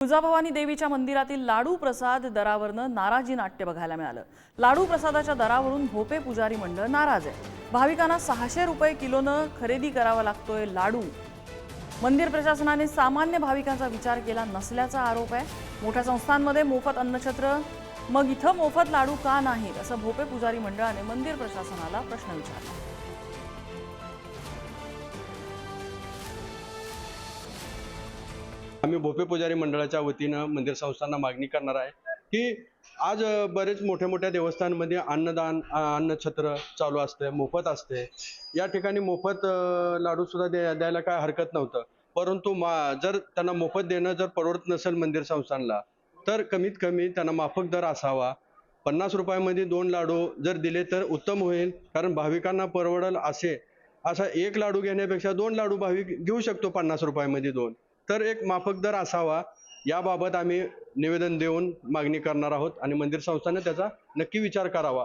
तुळजाभवानी देवीच्या मंदिरातील लाडू प्रसाद दरावरनं नाराजी नाट्य बघायला मिळालं. लाडू प्रसादाच्या दरावरून भोपे पुजारी मंडळ नाराज आहे. भाविकांना सहाशे रुपये किलोनं खरेदी करावा लागतोय लाडू. मंदिर प्रशासनाने सामान्य भाविकांचा विचार केला नसल्याचा आरोप आहे. मोठ्या संस्थांमध्ये मोफत अन्नछत्र मग इथं मोफत लाडू का नाहीत? असं भोपे पुजारी मंडळाने मंदिर प्रशासनाला प्रश्न विचारला. आम्ही भोपे पुजारी मंडळाच्या वतीनं मंदिर संस्थांना मागणी करणार आहे की आज बरेच मोठ्या मोठ्या देवस्थानमध्ये अन्नदान अन्नछत्र चालू असते मोफत असते. या ठिकाणी मोफत लाडू सुद्धा द्या द्यायला काय हरकत नव्हतं. परंतु मा जर त्यांना मोफत देणं जर परवडत नसेल मंदिर संस्थांना तर कमीत कमी त्यांना माफक दर असावा. पन्नास रुपयामध्ये दोन लाडू जर दिले तर उत्तम होईल कारण भाविकांना परवडल असे. असा एक लाडू घेण्यापेक्षा दोन लाडू भाविक घेऊ शकतो पन्नास रुपयामध्ये दोन. तर एक माफक दर असावा याबाबत आम्ही निवेदन देऊन मागणी करणार आहोत आणि मंदिर संस्थाने त्याचा नक्की विचार करावा.